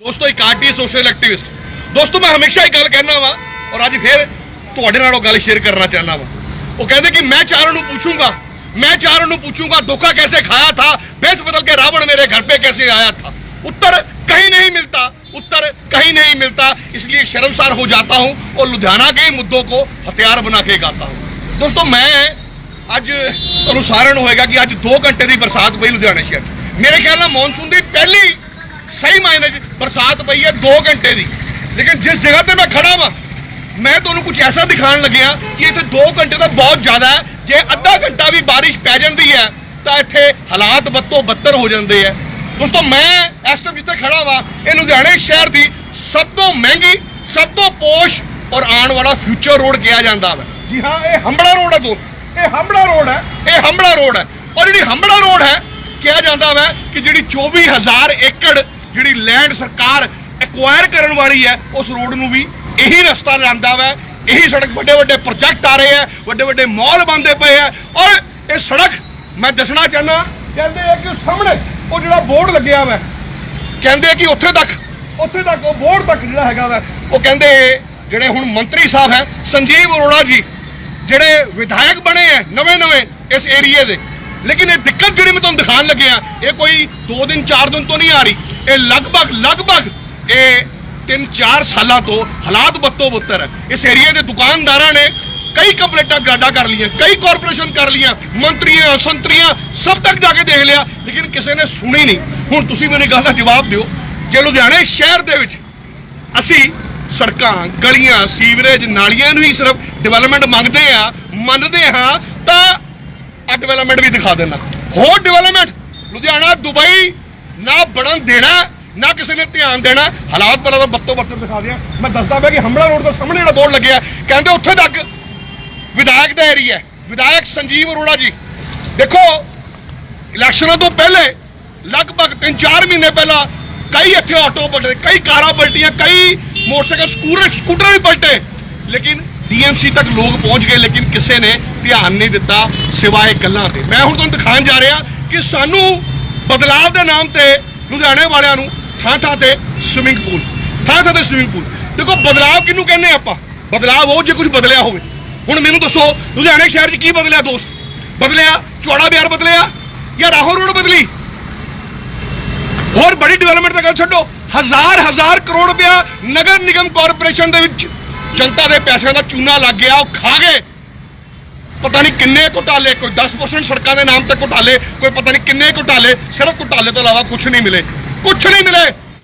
ਦੋਸਤੋ, ਇੱਕ RT social activist ਦੋਸਤੋ, ਮੈਂ ਹਮੇਸ਼ਾ ਹੀ ਗੱਲ ਕਹਿਣਾ ਵਾ, ਔਰ ਅੱਜ ਫਿਰ ਤੁਹਾਡੇ ਨਾਲ ਉਹ ਗੱਲ ਸ਼ੇਅਰ ਕਰਨਾ ਚਾਹਨਾ ਵਾ। ਉਹ ਕਹਿੰਦੇ ਕਿ ਮੈਂ ਚਾਰਨ ਨੂੰ ਪੁੱਛੂੰਗਾ मैं चारों ने पूछूंगा धोखा कैसे खाया था ਬਦਲ ਕੇ ਰਾਵਣ ਮੇਰੇ ਘਰ घर पे ਆਇਆ आया था उत्तर कहीं नहीं मिलता उत्तर कहीं नहीं मिलता इसलिए शर्मसार हो जाता हूं और लुधियाना के मुद्दों को ਹਥਿਆਰ ਬਣਾ ਕੇ ਗਾਤਾ हूं ਦੋਸਤੋ, ਮੈਂ ਅੱਜ ਤੁਹਾਨੂੰ ਸਾਰਨ ਹੋਏਗਾ ਕਿ ਅੱਜ 2 ਘੰਟੇ ਦੀ ਬਰਸਾਤ ਪਈ ਲੁਧਿਆਣੇ ਸ਼ਹਿਰ ਮੇਰੇ ਖਿਆਲ ਨਾਲ ਮੌਨਸੂਨ ਦੀ ਪਹਿਲੀ ਸਹੀ ਮਾਇਨੇ 'ਚ ਬਰਸਾਤ ਪਈ ਹੈ 2 ਘੰਟੇ ਦੀ। ਲੇਕਿਨ ਜਿਸ ਜਗ੍ਹਾ ਤੇ ਮੈਂ ਖੜਾ ਵਾਂ, ਮੈਂ ਤੁਹਾਨੂੰ ਕੁਝ ਐਸਾ ਦਿਖਾਉਣ ਲੱਗਿਆ ਕਿ ਇੱਥੇ 2 ਘੰਟੇ ਤਾਂ ਬਹੁਤ ਜ਼ਿਆਦਾ ਹੈ। ਜੇ ਅੱਧਾ ਘੰਟਾ ਵੀ ਬਾਰਿਸ਼ ਪੈ ਜਾਂਦੀ ਹੈ, ਤਾਂ ਇੱਥੇ ਹਾਲਾਤ ਬੱਤੋਂ ਬੱਤਰ ਹੋ ਜਾਂਦੇ ਆ ਦੋਸਤੋ, ਮੈਂ ਇਸ ਟਾਈਮ ਜਿੱਥੇ ਖੜਾ ਵਾਂ, ਇਹ ਲੁਧਿਆਣੇ ਸ਼ਹਿਰ ਦੀ ਸਭ ਤੋਂ ਮਹਿੰਗੀ, ਸਭ ਤੋਂ ਪੋਸ਼ ਔਰ ਆਉਣ ਵਾਲਾ ਫਿਊਚਰ ਰੋਡ ਕਿਹਾ ਜਾਂਦਾ ਵਾ। ਜੀ ਹਾਂ, ਇਹ ਹੰਬੜਾ ਰੋਡ ਹੈ ਦੋਸਤ। ਇਹ ਹੰਬੜਾ ਰੋਡ ਹੈ। ਇਹ ਹੰਬੜਾ ਰੋਡ ਹੈ। ਔਰ ਜਿਹੜੀ ਹੰਬੜਾ ਰੋਡ ਹੈ, ਕਿਹਾ ਜਾਂਦਾ ਵਾ ਕਿ ਜਿਹੜੀ 24000 ਏਕੜ ਜਿਹੜੀ ਲੈਂਡ ਸਰਕਾਰ ਐਕਵਾਇਰ ਕਰਨ ਵਾਲੀ ਹੈ, ਉਸ ਰੋਡ ਨੂੰ ਵੀ ਇਹੀ ਰਸਤਾ ਜਾਂਦਾ ਵਾ, ਇਹੀ ਸੜਕ ਵੱਡੇ ਵੱਡੇ ਪ੍ਰੋਜੈਕਟ ਆ ਰਹੇ ਆ, ਵੱਡੇ ਵੱਡੇ ਮਾਲ ਬਣਦੇ ਪਏ ਆ। ਔਰ ਇਹ ਸੜਕ ਮੈਂ ਦੱਸਣਾ ਚਾਹਨਾ ਕਹਿੰਦੇ ਆ ਕਿ ਸਾਹਮਣੇ ਉਹ ਜਿਹੜਾ ਬੋਰਡ ਲੱਗਿਆ ਵਾ, ਕਹਿੰਦੇ ਆ ਕਿ ਉੱਥੇ ਤੱਕ ਉੱਥੇ ਤੱਕ ਉਹ ਬੋਰਡ ਤੱਕ ਜਿਹੜਾ ਹੈਗਾ ਵਾ, ਉਹ ਕਹਿੰਦੇ ਜਿਹੜੇ ਹੁਣ ਮੰਤਰੀ ਸਾਹਿਬ ਹੈ, ਸੰਜੀਵ ਅਰੋੜਾ ਜੀ, ਜਿਹੜੇ ਵਿਧਾਇਕ ਬਣੇ ਆ, ਨਵੇਂ ਨਵੇਂ ਇਸ ਏਰੀਏ ਦੇ। ਲੇਕਿਨ ਇਹ ਦਿੱਕਤ ਜਿਹੜੀ ਮੈਂ ਤੁਹਾਨੂੰ ਦਿਖਾਉਣ ਲੱਗਿਆ, ਇਹ ਕੋਈ 2 ਦਿਨ 4 ਦਿਨ ਤੋਂ ਨਹੀਂ ਆ ਰਹੀ। ਇਹ ਲਗਭਗ ਲਗਭਗ ਇਹ 3-4 ਸਾਲਾਂ ਤੋਂ ਹਾਲਾਤ ਬੱਤੋ ਬੱਤਰ ਹੈ। ਇਸ ਏਰੀਏ ਦੇ ਦੁਕਾਨਦਾਰਾਂ ਨੇ ਕਈ ਕੰਪਲੇਟਾਂ ਗਾਡਾ ਕਰ ਲਈਆਂ, ਕਈ ਕਾਰਪੋਰੇਸ਼ਨ ਕਰ ਲਈਆਂ, ਮੰਤਰੀਆਂ, ਸੰਤਰੀਆਂ, ਸਭ ਤੱਕ ਜਾ ਕੇ ਦੇਖ ਲਿਆ, ਲੇਕਿਨ ਕਿਸੇ ਨੇ ਸੁਣੀ ਨਹੀਂ। ਹੁਣ ਤੁਸੀਂ ਮੇਰੀ ਗੱਲ ਦਾ ਜਵਾਬ ਦਿਓ, ਜੇ ਲੁਧਿਆਣੇ ਸ਼ਹਿਰ ਦੇ ਵਿੱਚ ਅਸੀਂ ਸੜਕਾਂ, ਗਲੀਆਂ, ਸੀਵਰੇਜ, ਨਾਲੀਆਂ ਨੂੰ ਹੀ ਸਿਰਫ ਡਿਵੈਲਪਮੈਂਟ ਮੰਗਦੇ ਆ, ਮੰਨਦੇ ਹਾਂ, ਤਾਂ ਆ ਡਿਵੈਲਪਮੈਂਟ ਵੀ ਦਿਖਾ ਦੇਣਾ। ਹੋਰ ਡਿਵੈਲਪਮੈਂਟ ਲੁਧਿਆਣਾ, ਦੁਬਈ ਨਾ ਬਣਨ ਦੇਣਾ, ਨਾ ਕਿਸੇ ਨੇ ਧਿਆਨ ਦੇਣਾ। ਹਾਲਾਤ ਪਹਿਲਾਂ ਤਾਂ ਬੱਤੋ ਬੱਤਰ ਦਿਖਾ ਦਿਆਂ। ਮੈਂ ਦੱਸਦਾ ਪਿਆ ਕਿ ਹਮਲਾ ਰੋਡ ਦੇ ਸਾਹਮਣੇ ਜਿਹੜਾ ਬੋਰਡ ਲੱਗਿਆ, ਕਹਿੰਦੇ ਉੱਥੇ ਤੱਕ ਵਿਧਾਇਕ ਦਾ ਏਰੀਆ ਵਿਧਾਇਕ ਸੰਜੀਵ ਅਰੋੜਾ ਜੀ। ਦੇਖੋ, ਇਲੈਕਸ਼ਨਾਂ ਤੋਂ ਪਹਿਲੇ ਲਗਭਗ 3-4 ਮਹੀਨੇ ਪਹਿਲਾਂ ਕਈ ਇੱਥੇ ਆਟੋ ਪਲਟੇ, ਕਈ ਕਾਰਾਂ ਪਲਟੀਆਂ, ਕਈ ਮੋਟਰਸਾਈਕਲ, ਸਕੂਟਰ ਸਕੂਟਰ ਵੀ ਪਲਟੇ। ਲੇਕਿਨ ਡੀਐਮਸੀ ਤੱਕ ਲੋਕ ਪਹੁੰਚ ਗਏ, ਲੇਕਿਨ ਕਿਸੇ ਨੇ ਧਿਆਨ ਨਹੀਂ ਦਿੱਤਾ ਸਿਵਾਏ ਗੱਲਾਂ ਤੇ। ਮੈਂ ਹੁਣ ਤੁਹਾਨੂੰ ਦਿਖਾਉਣ ਜਾ ਰਿਹਾ ਕਿ ਸਾਨੂੰ ਬਦਲਾਵ ਦੇ ਨਾਮ ਤੇ ਲੁਧਿਆਣੇ ਵਾਲਿਆਂ ਨੂੰ ਥਾਂ ਥਾਂ ਤੇ ਸਵਿਮਿੰਗ ਪੂਲ ਥਾਂ ਥਾਂ ਤੇ ਸਵਿਮਿੰਗ ਪੂਲ ਦੇਖੋ, ਬਦਲਾਵ ਕਿਹਨੂੰ ਕਹਿੰਦੇ ਆਪਾਂ? ਬਦਲਾਵ ਉਹ ਜੇ ਕੁਝ ਬਦਲਿਆ ਹੋਵੇ। ਹੁਣ ਮੈਨੂੰ ਦੱਸੋ, ਲੁਧਿਆਣੇ ਸ਼ਹਿਰ 'ਚ ਕੀ ਬਦਲਿਆ ਦੋਸਤ? ਬਦਲਿਆ? ਚੌੜਾ ਬਿਆਰ ਬਦਲਿਆ? ਜਾਂ ਰਾਹੋਂ ਰੋਡ ਬਦਲੀ? ਹੋਰ ਬੜੀ ਡਿਵੈਲਪਮੈਂਟ ਦਾ ਗੱਲ ਛੱਡੋ। ਹਜ਼ਾਰ ਹਜ਼ਾਰ ਕਰੋੜ ਰੁਪਇਆ ਨਗਰ ਨਿਗਮ ਕਾਰਪੋਰੇਸ਼ਨ ਦੇ ਵਿੱਚ ਜਨਤਾ ਦੇ ਪੈਸਿਆਂ ਦਾ ਚੂਨਾ ਲੱਗ ਗਿਆ, ਉਹ ਖਾ ਗਏ। ਪਤਾ ਨਹੀਂ ਕਿੰਨੇ ਘੁਟਾਲੇ, ਕੋਈ 10% ਸੜਕਾਂ ਦੇ ਨਾਮ ਤੇ ਘੁਟਾਲੇ, ਕੋਈ ਪਤਾ ਨਹੀਂ ਕਿੰਨੇ ਘੁਟਾਲੇ, ਸਿਰਫ ਘੁਟਾਲੇ ਤੋਂ ਇਲਾਵਾ ਕੁਝ ਨਹੀਂ ਮਿਲੇ। ਕੁਝ ਨਹੀਂ ਮਿਲੇ।